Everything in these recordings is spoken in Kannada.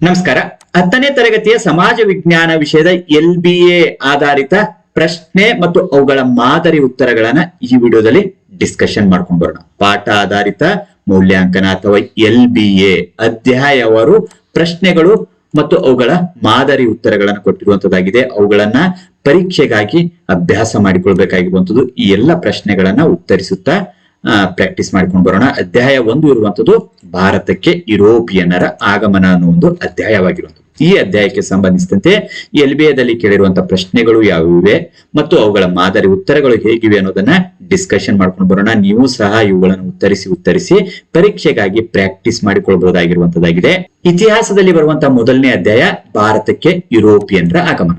ನಮಸ್ಕಾರ. ಹತ್ತನೇ ತರಗತಿಯ ಸಮಾಜ ವಿಜ್ಞಾನ ವಿಷಯದ ಎಲ್ ಬಿ ಎ ಆಧಾರಿತ ಪ್ರಶ್ನೆ ಮತ್ತು ಅವುಗಳ ಮಾದರಿ ಉತ್ತರಗಳನ್ನ ಈ ವಿಡಿಯೋದಲ್ಲಿ ಡಿಸ್ಕಷನ್ ಮಾಡ್ಕೊಂಡ್ ಬರೋಣ. ಪಾಠ ಆಧಾರಿತ ಮೌಲ್ಯಾಂಕನ ಅಥವಾ ಎಲ್ ಬಿ ಎ ಅಧ್ಯಾಯವರು ಪ್ರಶ್ನೆಗಳು ಮತ್ತು ಅವುಗಳ ಮಾದರಿ ಉತ್ತರಗಳನ್ನು ಕೊಟ್ಟಿರುವಂತದ್ದಾಗಿದೆ. ಅವುಗಳನ್ನ ಪರೀಕ್ಷೆಗಾಗಿ ಅಭ್ಯಾಸ ಮಾಡಿಕೊಳ್ಬೇಕಾಗಿರುವಂತದ್ದು ಈ ಎಲ್ಲ ಪ್ರಶ್ನೆಗಳನ್ನ ಉತ್ತರಿಸುತ್ತಾ ಪ್ರಾಕ್ಟೀಸ್ ಮಾಡ್ಕೊಂಡು ಬರೋಣ. ಅಧ್ಯಾಯ ಒಂದು ಇರುವಂತದ್ದು ಭಾರತಕ್ಕೆ ಯುರೋಪಿಯನ್ನರ ಆಗಮನ ಅನ್ನೋ ಒಂದು ಅಧ್ಯಾಯವಾಗಿರುವಂತದ್ದು. ಈ ಅಧ್ಯಾಯಕ್ಕೆ ಸಂಬಂಧಿಸಿದಂತೆ ಎಲ್ ಬಿ ಎದಲ್ಲಿ ಕೇಳಿರುವಂತಹ ಪ್ರಶ್ನೆಗಳು ಯಾವಿವೆ ಮತ್ತು ಅವುಗಳ ಮಾದರಿ ಉತ್ತರಗಳು ಹೇಗಿವೆ ಅನ್ನೋದನ್ನ ಡಿಸ್ಕಷನ್ ಮಾಡ್ಕೊಂಡು ಬರೋಣ. ನೀವು ಸಹ ಇವುಗಳನ್ನು ಉತ್ತರಿಸಿ ಉತ್ತರಿಸಿ ಪರೀಕ್ಷೆಗಾಗಿ ಪ್ರಾಕ್ಟೀಸ್ ಮಾಡಿಕೊಳ್ಬಹುದಾಗಿರುವಂತದ್ದಾಗಿದೆ. ಇತಿಹಾಸದಲ್ಲಿ ಬರುವಂತಹ ಮೊದಲನೇ ಅಧ್ಯಾಯ ಭಾರತಕ್ಕೆ ಯುರೋಪಿಯನ್ರ ಆಗಮನ.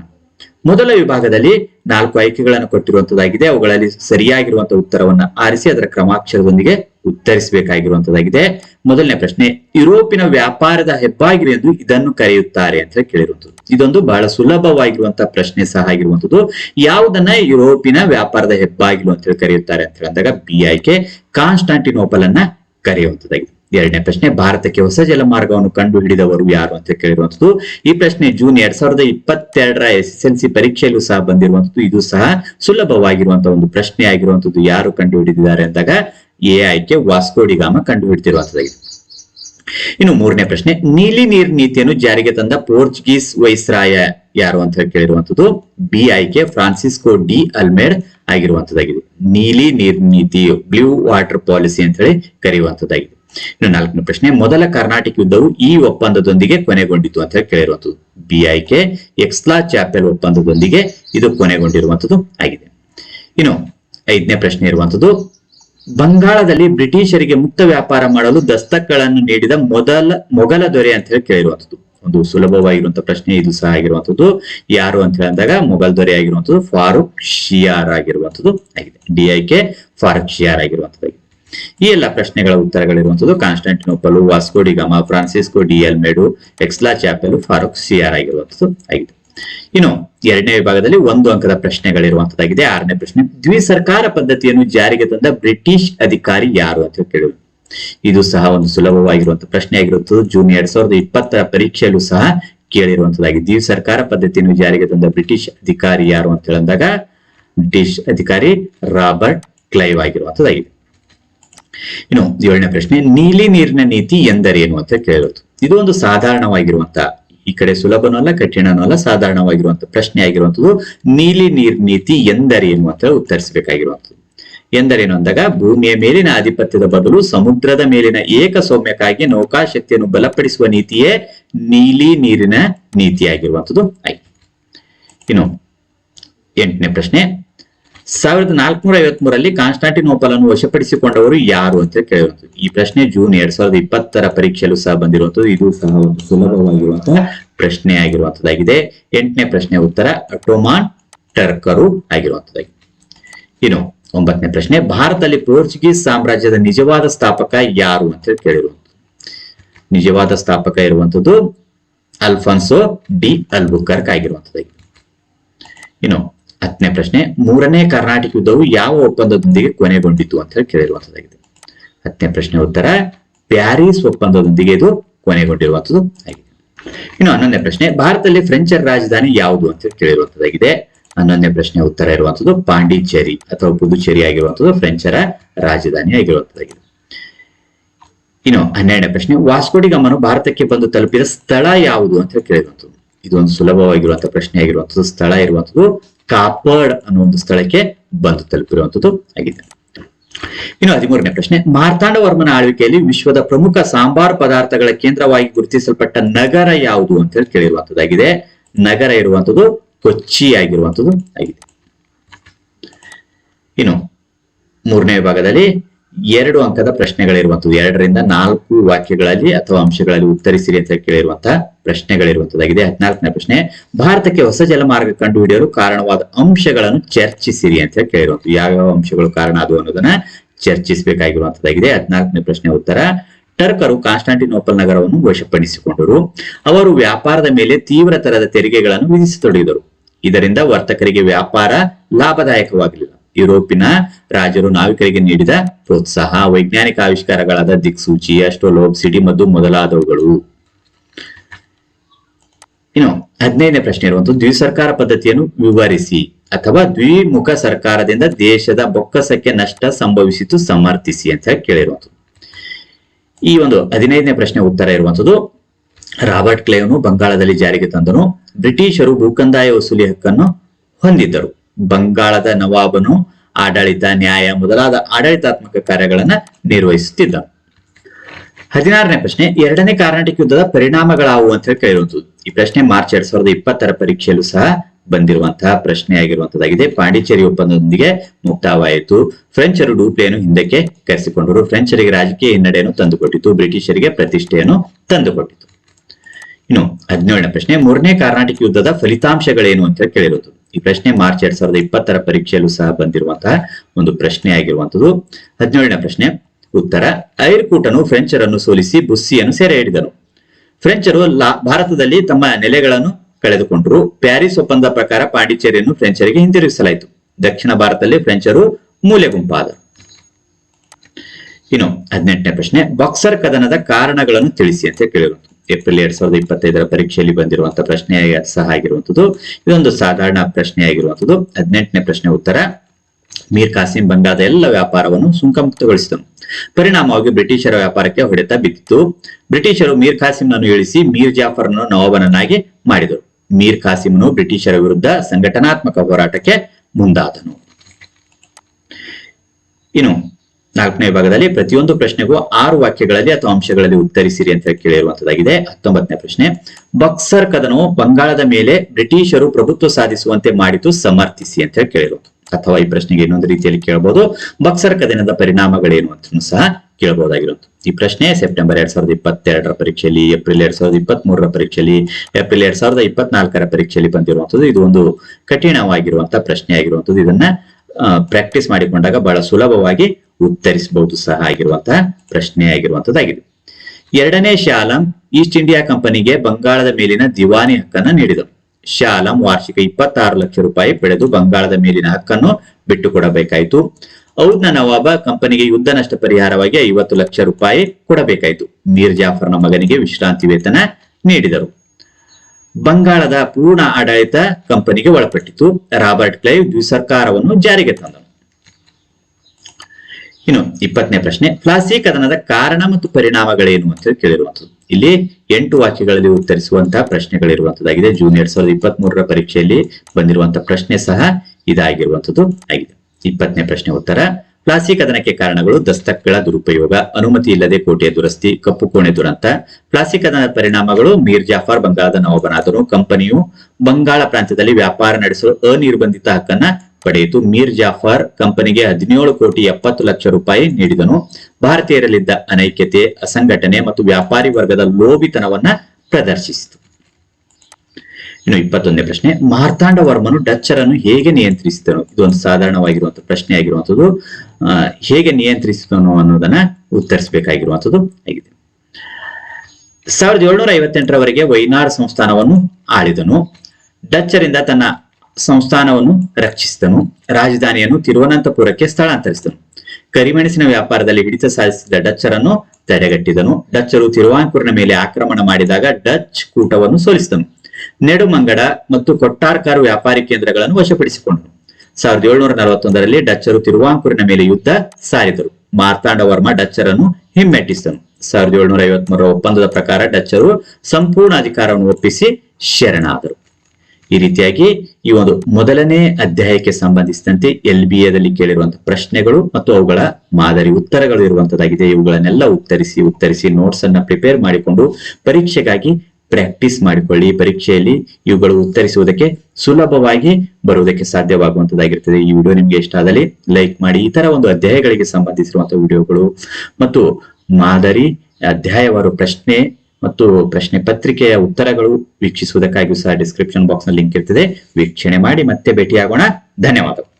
ಮೊದಲ ವಿಭಾಗದಲ್ಲಿ ನಾಲ್ಕು ಆಯ್ಕೆಗಳನ್ನು ಕೊಟ್ಟಿರುವಂತದ್ದಾಗಿದೆ. ಅವುಗಳಲ್ಲಿ ಸರಿಯಾಗಿರುವಂತಹ ಉತ್ತರವನ್ನ ಆರಿಸಿ ಅದರ ಕ್ರಮಾಕ್ಷರದೊಂದಿಗೆ ಉತ್ತರಿಸಬೇಕಾಗಿರುವಂತದ್ದಾಗಿದೆ. ಮೊದಲನೇ ಪ್ರಶ್ನೆ, ಯುರೋಪಿನ ವ್ಯಾಪಾರದ ಹೆಬ್ಬಾಗಿಲು ಎಂದು ಇದನ್ನು ಕರೆಯುತ್ತಾರೆ ಅಂತ ಕೇಳಿರುವಂತದ್ದು. ಇದೊಂದು ಬಹಳ ಸುಲಭವಾಗಿರುವಂತಹ ಪ್ರಶ್ನೆ ಸಹ ಆಗಿರುವಂತದ್ದು. ಯಾವುದನ್ನ ಯುರೋಪಿನ ವ್ಯಾಪಾರದ ಹೆಬ್ಬಾಗಿಲು ಅಂತ ಹೇಳಿ ಕರೆಯುತ್ತಾರೆ ಅಂತ ಹೇಳಿದಾಗ ಬಿ ಆಯ್ಕೆ ಕಾನ್ಸ್ಟಾಂಟಿನೋಪಲ್ ಅನ್ನ ಕರೆಯುವಂತದ್ದಾಗಿದೆ. ಎರಡನೇ ಪ್ರಶ್ನೆ, ಭಾರತಕ್ಕೆ ಹೊಸ ಜಲಮಾರ್ಗವನ್ನು ಕಂಡು ಹಿಡಿದವರು ಯಾರು ಅಂತ ಕೇಳಿರುವಂತದ್ದು ಈ ಪ್ರಶ್ನೆ ಜೂನ್ ಎರಡ್ ಸಾವಿರದ ಇಪ್ಪತ್ತೆರಡರ ಎಸ್ ಎಲ್ ಸಿ ಪರೀಕ್ಷೆಯಲ್ಲೂ ಸಹ ಬಂದಿರುವಂತದ್ದು ಇದು ಸಹ ಸುಲಭವಾಗಿರುವಂತಹ ಒಂದು ಪ್ರಶ್ನೆ ಆಗಿರುವಂತದ್ದು ಯಾರು ಕಂಡು ಹಿಡಿದಿದ್ದಾರೆ ಅಂದಾಗ ಎ ಆಯ್ಕೆ ವಾಸ್ಕೋಡಿಗಾಮ ಕಂಡು ಹಿಡಿದಿರುವಂತದ್ದಾಗಿದೆ ಇನ್ನು ಮೂರನೇ ಪ್ರಶ್ನೆ, ನೀಲಿ ನೀರ್ ನೀತಿಯನ್ನು ಜಾರಿಗೆ ತಂದ ಪೋರ್ಚುಗೀಸ್ ವೈಸ್ರಾಯ ಯಾರು ಅಂತ ಕೇಳಿರುವಂತದ್ದು ಬಿ ಆಯ್ಕೆ ಫ್ರಾನ್ಸಿಸ್ಕೋ ಡಿ ಅಲ್ಮೇಡ್ ಆಗಿರುವಂತದ್ದಾಗಿದೆ ನೀಲಿ ನೀರ್ ನೀತಿ, ಬ್ಲೂ ವಾಟರ್ ಪಾಲಿಸಿ ಅಂತ ಹೇಳಿ ಕರೆಯುವಂತದ್ದಾಗಿದೆ ಇನ್ನು ನಾಲ್ಕನೇ ಪ್ರಶ್ನೆ, ಮೊದಲ ಕರ್ನಾಟಕ ಯುದ್ಧವು ಈ ಒಪ್ಪಂದದೊಂದಿಗೆ ಕೊನೆಗೊಂಡಿತು ಅಂತ ಹೇಳಿ ಕೇಳಿರುವಂತದ್ದು ಬಿ ಆಯ್ಕೆ ಎಕ್ಸ್ಲಾ ಚಾಪೆಲ್ ಒಪ್ಪಂದದೊಂದಿಗೆ ಇದು ಕೊನೆಗೊಂಡಿರುವಂತದ್ದು ಆಗಿದೆ. ಇನ್ನು ಐದನೇ ಪ್ರಶ್ನೆ ಇರುವಂತದ್ದು ಬಂಗಾಳದಲ್ಲಿ ಬ್ರಿಟಿಷರಿಗೆ ಮುಕ್ತ ವ್ಯಾಪಾರ ಮಾಡಲು ದಸ್ತಕ್ಗಳನ್ನು ನೀಡಿದ ಮೊದಲ, ಮೊಘಲ ದೊರೆ ಅಂತ ಹೇಳಿ ಕೇಳಿರುವಂತದ್ದು ಒಂದು ಸುಲಭವಾಗಿರುವಂತಹ ಪ್ರಶ್ನೆ, ಇದು ಸಹ ಆಗಿರುವಂತದ್ದು ಯಾರು ಅಂತ ಹೇಳಿದಾಗ ಮೊಘಲ್ ದೊರೆ ಆಗಿರುವಂತದ್ದು ಫಾರೂಕ್ ಶಿಯಾರ್ ಆಗಿರುವಂತದ್ದು ಆಗಿದೆ. D I K Farrukh Siyar ಆಗಿರುವಂತದ್ದಾಗಿದೆ ಈ ಎಲ್ಲ ಪ್ರಶ್ನೆಗಳ ಉತ್ತರಗಳಿರುವಂತದ್ದು Constantinople Vasco da Gama Francisco de Almeida Aix la Chapelle, Farrukh Siyar ಆಗಿರುವಂತದ್ದು ಆಗಿದೆ. ಇನ್ನು ಎರಡನೇ ವಿಭಾಗದಲ್ಲಿ ಒಂದು ಅಂಕದ ಪ್ರಶ್ನೆಗಳಿರುವಂತದ್ದಾಗಿದೆ ಆರನೇ ಪ್ರಶ್ನೆ, ದ್ವಿಸರ್ಕಾರ ಪದ್ಧತಿಯನ್ನು ಜಾರಿಗೆ ತಂದ ಬ್ರಿಟಿಷ್ ಅಧಿಕಾರಿ ಯಾರು ಅಂತ ಕೇಳುವುದು ಇದು ಸಹ ಒಂದು ಸುಲಭವಾಗಿರುವಂತಹ ಪ್ರಶ್ನೆ ಆಗಿರುತ್ತದೆ ಜೂನ್ ಎರಡ್ ಸಾವಿರದ ಇಪ್ಪತ್ತರ ಪರೀಕ್ಷೆಯಲ್ಲೂ ಸಹ ಕೇಳಿರುವಂತದ್ದಾಗಿದೆ ದ್ವಿ ಸರ್ಕಾರ ಪದ್ಧತಿಯನ್ನು ಜಾರಿಗೆ ತಂದ ಬ್ರಿಟಿಷ್ ಅಧಿಕಾರಿ ಯಾರು ಅಂತ ಹೇಳಿದಾಗ ಬ್ರಿಟಿಷ್ ಅಧಿಕಾರಿ ರಾಬರ್ಟ್ ಕ್ಲೈವ್ ಆಗಿರುವಂತದ್ದಾಗಿದೆ ಇನ್ನು ಏಳನೇ ಪ್ರಶ್ನೆ, ನೀಲಿ ನೀರಿನ ನೀತಿ ಎಂದರೇನು ಅಂತ ಕೇಳೋದು. ಇದು ಒಂದು ಸಾಧಾರಣವಾಗಿರುವಂತ ಈ ಕಡೆ ಸುಲಭನೂ ಅಲ್ಲ, ಕಠಿಣನೂ ಅಲ್ಲ, ಸಾಧಾರಣವಾಗಿರುವಂತ ಪ್ರಶ್ನೆ ಆಗಿರುವಂತದ್ದು ನೀಲಿ ನೀರ್ ನೀತಿ ಎಂದರೇನು ಅಂತ ಉತ್ತರಿಸಬೇಕಾಗಿರುವಂತದ್ದು ಎಂದರೇನು ಅಂದಾಗ, ಭೂಮಿಯ ಮೇಲಿನ ಆಧಿಪತ್ಯದ ಬದಲು ಸಮುದ್ರದ ಮೇಲಿನ ಏಕಸೌಮ್ಯಕ್ಕಾಗಿ ನೌಕಾಶಕ್ತಿಯನ್ನು ಬಲಪಡಿಸುವ ನೀತಿಯೇ ನೀಲಿ ನೀರಿನ ನೀತಿಯಾಗಿರುವಂತದ್ದು ಆಯ್ತು. ಇನ್ನು ಎಂಟನೇ ಪ್ರಶ್ನೆ ಸಾವಿರದ ನಾಲ್ಕುನೂರ ಐವತ್ಮೂರಲ್ಲಿ ಕಾನ್ಸ್ಟಾಂಟಿನೋಪಲ್ ಅನ್ನು ವಶಪಡಿಸಿಕೊಂಡವರು ಯಾರು ಅಂತ ಕೇಳುವಂಥದ್ದು. ಈ ಪ್ರಶ್ನೆ ಜೂನ್ ಎರಡ್ ಸಾವಿರದ ಇಪ್ಪತ್ತರ ಪರೀಕ್ಷೆಯಲ್ಲೂ ಸಹ ಬಂದಿರುವಂತದ್ದು ಇದು ಸಹ ಒಂದು ಸುಲಭವಾಗಿರುವಂತಹ ಪ್ರಶ್ನೆ ಆಗಿರುವಂತದ್ದಾಗಿದೆ ಎಂಟನೇ ಪ್ರಶ್ನೆ ಉತ್ತರ, ಅಟೋಮಾನ್ ಟರ್ಕರು ಆಗಿರುವಂತದ್ದಾಗಿದೆ ಇನ್ನು ಒಂಬತ್ತನೇ ಪ್ರಶ್ನೆ, ಭಾರತದಲ್ಲಿ ಪೋರ್ಚುಗೀಸ್ ಸಾಮ್ರಾಜ್ಯದ ನಿಜವಾದ ಸ್ಥಾಪಕ ಯಾರು ಅಂತ ಕೇಳಿರುವಂಥದ್ದು. ನಿಜವಾದ ಸ್ಥಾಪಕ ಇರುವಂತದ್ದು ಅಲ್ಫಾನ್ಸೋ ಡಿ ಅಲ್ಬುಕರ್ಕ್ ಆಗಿರುವಂತದ್ದಾಗಿದೆ ಇನ್ನು ಹತ್ತನೇ ಪ್ರಶ್ನೆ, ಮೂರನೇ ಕರ್ನಾಟಕ ಯುದ್ಧವು ಯಾವ ಒಪ್ಪಂದದೊಂದಿಗೆ ಕೊನೆಗೊಂಡಿತು ಅಂತ ಹೇಳಿ ಕೇಳಿರುವಂತದ್ದಾಗಿದೆ. ಹತ್ತನೇ ಪ್ರಶ್ನೆ ಉತ್ತರ, ಪ್ಯಾರಿಸ್ ಒಪ್ಪಂದದೊಂದಿಗೆ ಇದು ಕೊನೆಗೊಂಡಿರುವಂತದ್ದು ಆಗಿದೆ. ಇನ್ನು ಹನ್ನೊಂದನೇ ಪ್ರಶ್ನೆ, ಭಾರತದಲ್ಲಿ ಫ್ರೆಂಚರ್ ರಾಜಧಾನಿ ಯಾವುದು ಅಂತ ಹೇಳಿ ಕೇಳಿರುವಂತದ್ದಾಗಿದೆ. ಹನ್ನೊಂದನೇ ಪ್ರಶ್ನೆ ಉತ್ತರ ಇರುವಂತದ್ದು ಪಾಂಡಿಚೇರಿ ಅಥವಾ ಪುದುಚೇರಿ ಆಗಿರುವಂತದ್ದು ಫ್ರೆಂಚರ ರಾಜಧಾನಿ ಆಗಿರುವಂತದ್ದಾಗಿದೆ. ಇನ್ನು ಹನ್ನೆರಡನೇ ಪ್ರಶ್ನೆ ವಾಸ್ಕೋಡಿಗಮ್ಮನು ಭಾರತಕ್ಕೆ ಬಂದು ತಲುಪಿದ ಸ್ಥಳ ಯಾವುದು ಅಂತ ಹೇಳಿ ಕೇಳಿರುವಂತದ್ದು. ಇದು ಒಂದು ಸುಲಭವಾಗಿರುವಂತಹ ಪ್ರಶ್ನೆ ಆಗಿರುವಂತದ್ದು ಸ್ಥಳ ಇರುವಂತದ್ದು ಕಾಪಡ್ ಅನ್ನೋ ಒಂದು ಸ್ಥಳಕ್ಕೆ ಬಂದು ತಲುಪಿರುವಂತದ್ದು ಆಗಿದೆ. ಇನ್ನು ಹದಿಮೂರನೇ ಪ್ರಶ್ನೆ ಮಾರ್ತಾಂಡ ವರ್ಮನ ಆಳ್ವಿಕೆಯಲ್ಲಿ ವಿಶ್ವದ ಪ್ರಮುಖ ಸಾಂಬಾರ್ ಪದಾರ್ಥಗಳ ಕೇಂದ್ರವಾಗಿ ಗುರುತಿಸಲ್ಪಟ್ಟ ನಗರ ಯಾವುದು ಅಂತ ಹೇಳಿ ಕೇಳಿರುವಂತದ್ದಾಗಿದೆ ನಗರ ಇರುವಂತದ್ದು ಕೊಚ್ಚಿ ಆಗಿರುವಂತದ್ದು ಆಗಿದೆ. ಇನ್ನು ಮೂರನೇ ವಿಭಾಗದಲ್ಲಿ ಎರಡು ಅಂಕದ ಪ್ರಶ್ನೆಗಳಿರುವಂತದ್ದು ಎರಡರಿಂದ ನಾಲ್ಕು ವಾಕ್ಯಗಳಲ್ಲಿ ಅಥವಾ ಅಂಶಗಳಲ್ಲಿ ಉತ್ತರಿಸಿರಿ ಅಂತ ಕೇಳಿರುವಂತಹ ಪ್ರಶ್ನೆಗಳಿರುವಂತದ್ದಾಗಿದೆ ಹದಿನಾಲ್ಕನೇ ಪ್ರಶ್ನೆ, ಭಾರತಕ್ಕೆ ಹೊಸ ಜಲಮಾರ್ಗ ಕಂಡುಹಿಡಿಯಲು ಕಾರಣವಾದ ಅಂಶಗಳನ್ನು ಚರ್ಚಿಸಿರಿ ಅಂತ ಹೇಳಿ ಯಾವ ಯಾವ್ಯಾವ ಅಂಶಗಳು ಕಾರಣ ಅದು ಅನ್ನೋದನ್ನ ಚರ್ಚಿಸಬೇಕಾಗಿರುವಂತದ್ದಾಗಿದೆ ಹದಿನಾಲ್ಕನೇ ಪ್ರಶ್ನೆ ಉತ್ತರ, ಟರ್ಕರು ಕಾನ್ಸ್ಟಾಂಟಿನೋಪಲ್ ನಗರವನ್ನು ವಶಪಡಿಸಿಕೊಂಡರು. ಅವರು ವ್ಯಾಪಾರದ ಮೇಲೆ ತೀವ್ರ ತರದ ತೆರಿಗೆಗಳನ್ನು ವಿಧಿಸತೊಡಗಿದರು ಇದರಿಂದ ವರ್ತಕರಿಗೆ ವ್ಯಾಪಾರ ಲಾಭದಾಯಕವಾಗಲಿಲ್ಲ ಯುರೋಪಿನ ರಾಜರು ನಾವಿಕರಿಗೆ ನೀಡಿದ ಪ್ರೋತ್ಸಾಹ, ವೈಜ್ಞಾನಿಕ ಆವಿಷ್ಕಾರಗಳಾದ ದಿಕ್ಸೂಚಿ ಅಸ್ಟ್ರೋಲೋಬ್ ಸಿಡಿ ಮತ್ತು ಮೊದಲಾದವುಗಳು. ಇನ್ನು ಹದಿನೈದನೇ ಪ್ರಶ್ನೆ ಇರುವಂತದ್ದು ದ್ವಿಸರ್ಕಾರ ಪದ್ಧತಿಯನ್ನು ವಿವರಿಸಿ ಅಥವಾ ದ್ವಿಮುಖ ಸರ್ಕಾರದಿಂದ ದೇಶದ ಬೊಕ್ಕಸಕ್ಕೆ ನಷ್ಟ ಸಂಭವಿಸಿತು ಸಮರ್ಥಿಸಿ ಅಂತ ಕೇಳಿರುವಂತದ್ದು ಈ ಒಂದು ಹದಿನೈದನೇ ಪ್ರಶ್ನೆ ಉತ್ತರ ಇರುವಂತದ್ದು ರಾಬರ್ಟ್ ಕ್ಲೇವ್ನು ಬಂಗಾಳದಲ್ಲಿ ಜಾರಿಗೆ ತಂದನು, ಬ್ರಿಟಿಷರು ಭೂಕಂದಾಯ ವಸೂಲಿ ಹಕ್ಕನ್ನು ಹೊಂದಿದ್ದರು. ಬಂಗಾಳದ ನವಾಬನು ಆಡಳಿತ, ನ್ಯಾಯ ಮೊದಲಾದ ಆಡಳಿತಾತ್ಮಕ ಕಾರ್ಯಗಳನ್ನ ನಿರ್ವಹಿಸುತ್ತಿದ್ದ. ಹದಿನಾರನೇ ಪ್ರಶ್ನೆ, ಎರಡನೇ ಕಾರ್ನಾಟಕ ಯುದ್ಧದ ಪರಿಣಾಮಗಳಾವು ಅಂತ ಹೇಳಿ ಕೇಳಿರುವಂತದ್ದು ಈ ಪ್ರಶ್ನೆ ಮಾರ್ಚ್ ಎರಡ್ ಸಾವಿರದ ಇಪ್ಪತ್ತರ ಪರೀಕ್ಷೆಯಲ್ಲೂ ಸಹ ಬಂದಿರುವಂತಹ ಪ್ರಶ್ನೆ ಆಗಿರುವಂತದ್ದಾಗಿದೆ. ಪಾಂಡಿಚೇರಿ ಒಪ್ಪಂದದೊಂದಿಗೆ ಮುಕ್ತಾವಾಯಿತು ಫ್ರೆಂಚರು ಡೂಪ್ಲೆಯನ್ನು ಹಿಂದಕ್ಕೆ ಕರೆಸಿಕೊಂಡರು. ಫ್ರೆಂಚರಿಗೆ ರಾಜಕೀಯ ಹಿನ್ನಡೆಯನ್ನು ತಂದುಕೊಟ್ಟಿತು. ಬ್ರಿಟಿಷರಿಗೆ ಪ್ರತಿಷ್ಠೆಯನ್ನು ತಂದುಕೊಟ್ಟಿತು. ಇನ್ನು ಹದಿನೇಳನೇ ಪ್ರಶ್ನೆ, ಮೂರನೇ ಕಾರ್ನಾಟಕ ಯುದ್ಧದ ಫಲಿತಾಂಶಗಳೇನು ಅಂತ ಕೇಳಿರೋದು. ಈ ಪ್ರಶ್ನೆ ಮಾರ್ಚ್ ಎರಡ್ ಸಾವಿರದ ಇಪ್ಪತ್ತರ ಪರೀಕ್ಷೆಯಲ್ಲೂ ಸಹ ಬಂದಿರುವಂತಹ ಒಂದು ಪ್ರಶ್ನೆ ಆಗಿರುವಂತದ್ದು ಹದಿನೇಳನೇ ಪ್ರಶ್ನೆ, ಉತ್ತರ, ಐರ್ಕೂಟನು ಫ್ರೆಂಚರನ್ನು ಸೋಲಿಸಿ ಬುಸ್ಸಿಯನ್ನು ಸೆರೆ ಹಿಡಿದನು. ಫ್ರೆಂಚರು ಭಾರತದಲ್ಲಿ ತಮ್ಮ ನೆಲೆಗಳನ್ನು ಕಳೆದುಕೊಂಡರು. ಪ್ಯಾರಿಸ್ ಒಪ್ಪಂದ ಪ್ರಕಾರ ಪಾಂಡಿಚೇರಿಯನ್ನು ಫ್ರೆಂಚರಿಗೆ ಹಿಂತಿರುಗಿಸಲಾಯಿತು. ದಕ್ಷಿಣ ಭಾರತದಲ್ಲಿ ಫ್ರೆಂಚರು ಮೂಲೆ ಗುಂಪಾದರು ಇನ್ನು ಹದಿನೆಂಟನೇ ಪ್ರಶ್ನೆ, ಬಾಕ್ಸರ್ ಕದನದ ಕಾರಣಗಳನ್ನು ತಿಳಿಸಿ ಅಂತ ಕೇಳಿರುವಂತ ಏಪ್ರಿಲ್ ಎರಡ್ ಸಾವಿರದ ಇಪ್ಪತ್ತೈದರ ಪರೀಕ್ಷೆಯಲ್ಲಿ ಬಂದಿರುವಂತಹ ಪ್ರಶ್ನೆ ಸಹ ಆಗಿರುವಂತದ್ದು ಇದೊಂದು ಸಾಧಾರಣ ಪ್ರಶ್ನೆ ಆಗಿರುವಂತದ್ದು ಹದಿನೆಂಟನೇ ಪ್ರಶ್ನೆ ಉತ್ತರ. ಮೀರ್ ಕಾಸಿಂ ಬಂಗಾಳದ ಎಲ್ಲ ವ್ಯಾಪಾರವನ್ನು ಸುಂಕಮುಕ್ತಗೊಳಿಸಿದನು. ಪರಿಣಾಮವಾಗಿ ಬ್ರಿಟಿಷರ ವ್ಯಾಪಾರಕ್ಕೆ ಹೊಡೆತ ಬಿದ್ದಿತು ಬ್ರಿಟಿಷರು ಮೀರ್ ಖಾಸಿಂನನ್ನು ಇಳಿಸಿ ಮೀರ್ ಜಾಫರ್ನನ್ನು ನವಾಬನನ್ನಾಗಿ ಮಾಡಿದರು. ಮೀರ್ ಖಾಸಿಂನು ಬ್ರಿಟಿಷರ ವಿರುದ್ಧ ಸಂಘಟನಾತ್ಮಕ ಹೋರಾಟಕ್ಕೆ ಮುಂದಾದನು. ಇನ್ನು ನಾಲ್ಕನೇ ಭಾಗದಲ್ಲಿ ಪ್ರತಿಯೊಂದು ಪ್ರಶ್ನೆಗೂ ಆರು ವಾಕ್ಯಗಳಲ್ಲಿ ಅಥವಾ ಅಂಶಗಳಲ್ಲಿ ಉತ್ತರಿಸಿರಿ ಅಂತ ಹೇಳಿ ಕೇಳಿರುವಂತದ್ದಾಗಿದೆ. ಹತ್ತೊಂಬತ್ತನೇ ಪ್ರಶ್ನೆ, ಬಕ್ಸರ್ ಕದನವು ಬಂಗಾಳದ ಮೇಲೆ ಬ್ರಿಟಿಷರು ಪ್ರಭುತ್ವ ಸಾಧಿಸುವಂತೆ ಮಾಡಿತು, ಸಮರ್ಥಿಸಿ ಅಂತ ಕೇಳಿರುವುದು ಅಥವಾ ಈ ಪ್ರಶ್ನೆಗೆ ಇನ್ನೊಂದು ರೀತಿಯಲ್ಲಿ ಕೇಳಬಹುದು, ಬಕ್ಸರ್ ಕದನದ ಪರಿಣಾಮಗಳೇನು ಅಂತ ಸಹ ಕೇಳಬಹುದಾಗಿರುವುದು ಈ ಪ್ರಶ್ನೆ, ಸೆಪ್ಟೆಂಬರ್ ಎರಡ್ ಸಾವಿರದ ಇಪ್ಪತ್ತೆರಡರ ಪರೀಕ್ಷೆಯಲ್ಲಿ, ಏಪ್ರಿಲ್ ಎರಡ್ ಸಾವಿರದ ಇಪ್ಪತ್ತ್ ಮೂರರ ಪರೀಕ್ಷೆಯಲ್ಲಿ, ಏಪ್ರಿಲ್ ಎರಡ್ ಸಾವಿರದ ಇಪ್ಪತ್ನಾಲ್ಕರ ಪರೀಕ್ಷೆಯಲ್ಲಿ ಬಂದಿರುವಂತದ್ದು ಇದು ಒಂದು ಕಠಿಣವಾಗಿರುವಂತಹ ಪ್ರಶ್ನೆ ಆಗಿರುವಂತದ್ದು ಇದನ್ನ ಪ್ರಾಕ್ಟೀಸ್ ಮಾಡಿಕೊಂಡಾಗ ಬಹಳ ಸುಲಭವಾಗಿ ಉತ್ತರಿಸಬಹುದು ಸಹ ಆಗಿರುವಂತಹ ಪ್ರಶ್ನೆ ಆಗಿರುವಂತದ್ದಾಗಿದೆ. ಎರಡನೇ ಶಾಲಂ ಈಸ್ಟ್ ಇಂಡಿಯಾ ಕಂಪನಿಗೆ ಬಂಗಾಳದ ಮೇಲಿನ ದಿವಾನಿ ಹಕ್ಕನ್ನು ನೀಡಿದರು. ಶಾಲಂ ವಾರ್ಷಿಕ ಇಪ್ಪತ್ತಾರು ಲಕ್ಷ ರೂಪಾಯಿ ಪಡೆದು ಬಂಗಾಳದ ಮೇಲಿನ ಹಕ್ಕನ್ನು ಬಿಟ್ಟುಕೊಡಬೇಕಾಯಿತು. ಔದ್ನ ನವಾಬ ಕಂಪನಿಗೆ ಯುದ್ಧ ನಷ್ಟ ಪರಿಹಾರವಾಗಿ ಐವತ್ತು ಲಕ್ಷ ರೂಪಾಯಿ ಕೊಡಬೇಕಾಯಿತು. ಮೀರ್ ಜಾಫರ್ನ ಮಗನಿಗೆ ವಿಶ್ರಾಂತಿ ವೇತನ ನೀಡಿದರು. ಬಂಗಾಳದ ಪೂರ್ಣ ಆಡಳಿತ ಕಂಪನಿಗೆ ಒಳಪಟ್ಟಿತು. ರಾಬರ್ಟ್ ಕ್ಲೈವ್ ದ್ವಿಸರ್ಕಾರವನ್ನು ಜಾರಿಗೆ ತಂದನು ಇನ್ನು ಇಪ್ಪತ್ತನೇ ಪ್ರಶ್ನೆ ಫ್ಲಾಸಿ ಕದನದ ಕಾರಣ ಮತ್ತು ಪರಿಣಾಮಗಳೇನು ಅಂತ ಹೇಳಿ ಕೇಳಿರುವಂತದ್ದು ಇಲ್ಲಿ ಎಂಟು ವಾಕ್ಯಗಳಲ್ಲಿ ಉತ್ತರಿಸುವಂತಹ ಪ್ರಶ್ನೆಗಳಿರುವಂತದ್ದಾಗಿದೆ ಜೂನ್ ಎರಡ್ ಸಾವಿರದ ಇಪ್ಪತ್ತ್ ಮೂರರ ಪರೀಕ್ಷೆಯಲ್ಲಿ ಬಂದಿರುವಂತಹ ಪ್ರಶ್ನೆ ಸಹ ಇದಾಗಿರುವಂತದ್ದು ಆಗಿದೆ. ಇಪ್ಪತ್ತನೇ ಪ್ರಶ್ನೆ ಉತ್ತರ ಪ್ಲಾಸಿ ಕದನಕ್ಕೆ ಕಾರಣಗಳು ದಸ್ತಕ್ಗಳ ದುರುಪಯೋಗ, ಅನುಮತಿ ಇಲ್ಲದೆ ಕೋಟೆಯ ದುರಸ್ತಿ, ಕಪ್ಪು ಕೋಣೆ ದುರಂತ ಪ್ಲಾಸಿ ಕದನದ ಪರಿಣಾಮಗಳು ಮೀರ್ ಜಾಫರ್ ಬಂಗಾಳದ ನವಾಬನಾದನು, ಕಂಪನಿಯು ಬಂಗಾಳ ಪ್ರಾಂತ್ಯದಲ್ಲಿ ವ್ಯಾಪಾರ ನಡೆಸಲು ಅನಿರ್ಬಂಧಿತ ಹಕ್ಕನ್ನ ಪಡೆಯಿತು. ಮೀರ್ ಜಾಫರ್ ಕಂಪನಿಗೆ ಹದಿನೇಳು ಕೋಟಿ ಎಪ್ಪತ್ತು ಲಕ್ಷ ರೂಪಾಯಿ ನೀಡಿದನು. ಭಾರತೀಯರಲ್ಲಿದ್ದ ಅನೈಕ್ಯತೆ ಅಸಂಘಟನೆ ಮತ್ತು ವ್ಯಾಪಾರಿ ವರ್ಗದ ಲೋಭಿತನವನ್ನ ಪ್ರದರ್ಶಿಸಿತು. ಇನ್ನು ಇಪ್ಪತ್ತೊಂದನೇ ಪ್ರಶ್ನೆ ಮಾರ್ತಾಂಡ ವರ್ಮನು ಡಚ್ಚರನ್ನು ಹೇಗೆ ನಿಯಂತ್ರಿಸಿದನು? ಇದು ಒಂದು ಸಾಧಾರಣವಾಗಿರುವಂತಹ ಪ್ರಶ್ನೆ ಆಗಿರುವಂತದ್ದು ಆ, ಹೇಗೆ ನಿಯಂತ್ರಿಸಿದನು ಅನ್ನೋದನ್ನ ಉತ್ತರಿಸಬೇಕಾಗಿರುವಂಥದ್ದು ಆಗಿದೆ. ಸಾವಿರದ ಏಳ್ನೂರ ಐವತ್ತೆಂಟರವರೆಗೆ ವೈನಾಡ್ ಸಂಸ್ಥಾನವನ್ನು ಆಳಿದನು. ಡಚ್ಚರಿಂದ ತನ್ನ ಸಂಸ್ಥಾನವನ್ನು ರಕ್ಷಿಸಿದನು. ರಾಜಧಾನಿಯನ್ನು ತಿರುವನಂತಪುರಕ್ಕೆ ಸ್ಥಳಾಂತರಿಸಿದನು. ಕರಿಮೆಣಸಿನ ವ್ಯಾಪಾರದಲ್ಲಿ ಹಿಡಿತ ಸಾಧಿಸಿದ ಡಚ್ಚರನ್ನು ತಡೆಗಟ್ಟಿದನು ಡಚ್ಚರು ತಿರುವಾಂಕೂರಿನ ಮೇಲೆ ಆಕ್ರಮಣ ಮಾಡಿದಾಗ ಡಚ್ ಕೂಟವನ್ನು ಸೋಲಿಸಿದನು. ನೆಡುಮಂಗಡ ಮತ್ತು ಕೊಟ್ಟಾರ್ಕಾರು ವ್ಯಾಪಾರಿ ಕೇಂದ್ರಗಳನ್ನು ವಶಪಡಿಸಿಕೊಂಡನು. ಸಾವಿರದ ಏಳ್ನೂರ ನಲವತ್ತೊಂದರಲ್ಲಿ ಡಚ್ಚರು ತಿರುವಾಂಕೂರಿನ ಮೇಲೆ ಯುದ್ಧ ಸಾರಿದರು. ಮಾರ್ತಾಂಡ ವರ್ಮ ಡಚ್ಚರನ್ನು ಹಿಮ್ಮೆಟ್ಟಿಸಿದನು. ಸಾವಿರದ ಏಳ್ನೂರ ಐವತ್ಮೂರರ ಒಪ್ಪಂದದ ಪ್ರಕಾರ ಡಚ್ಚರು ಸಂಪೂರ್ಣ ಅಧಿಕಾರವನ್ನು ಒಪ್ಪಿಸಿ ಶರಣಾದರು. ಈ ರೀತಿಯಾಗಿ ಈ ಒಂದು ಮೊದಲನೇ ಅಧ್ಯಾಯಕ್ಕೆ ಸಂಬಂಧಿಸಿದಂತೆ ಎಲ್ ಬಿ ಎದಲ್ಲಿ ಕೇಳಿರುವಂತಹ ಪ್ರಶ್ನೆಗಳು ಮತ್ತು ಅವುಗಳ ಮಾದರಿ ಉತ್ತರಗಳು ಇರುವಂತದ್ದಾಗಿದೆ ಇವುಗಳನ್ನೆಲ್ಲ ಉತ್ತರಿಸಿ ಉತ್ತರಿಸಿ ನೋಟ್ಸ್ ಅನ್ನ ಪ್ರಿಪೇರ್ ಮಾಡಿಕೊಂಡು ಪರೀಕ್ಷೆಗಾಗಿ ಪ್ರಾಕ್ಟೀಸ್ ಮಾಡಿಕೊಳ್ಳಿ. ಪರೀಕ್ಷೆಯಲ್ಲಿ ಇವುಗಳು ಉತ್ತರಿಸುವುದಕ್ಕೆ ಸುಲಭವಾಗಿ ಬರುವುದಕ್ಕೆ ಸಾಧ್ಯವಾಗುವಂತದ್ದಾಗಿರ್ತದೆ ಈ ವಿಡಿಯೋ ನಿಮ್ಗೆ ಇಷ್ಟ ಆದಲ್ಲಿ ಲೈಕ್ ಮಾಡಿ. ಈ ಒಂದು ಅಧ್ಯಾಯಗಳಿಗೆ ಸಂಬಂಧಿಸಿರುವಂತಹ ವಿಡಿಯೋಗಳು ಮತ್ತು ಮಾದರಿ ಅಧ್ಯಾಯವಾರು ಪ್ರಶ್ನೆ ಮತ್ತು ಪ್ರಶ್ನೆ ಪತ್ರಿಕೆಯ ಉತ್ತರಗಳು ವೀಕ್ಷಿಸುವುದಕ್ಕಾಗಿಯೂ ಸಹ ಡಿಸ್ಕ್ರಿಪ್ಷನ್ ಬಾಕ್ಸ್ನ ಲಿಂಕ್ ಇರ್ತದೆ. ವೀಕ್ಷಣೆ ಮಾಡಿ ಮತ್ತೆ ಭೇಟಿಯಾಗೋಣ. ಧನ್ಯವಾದಗಳು.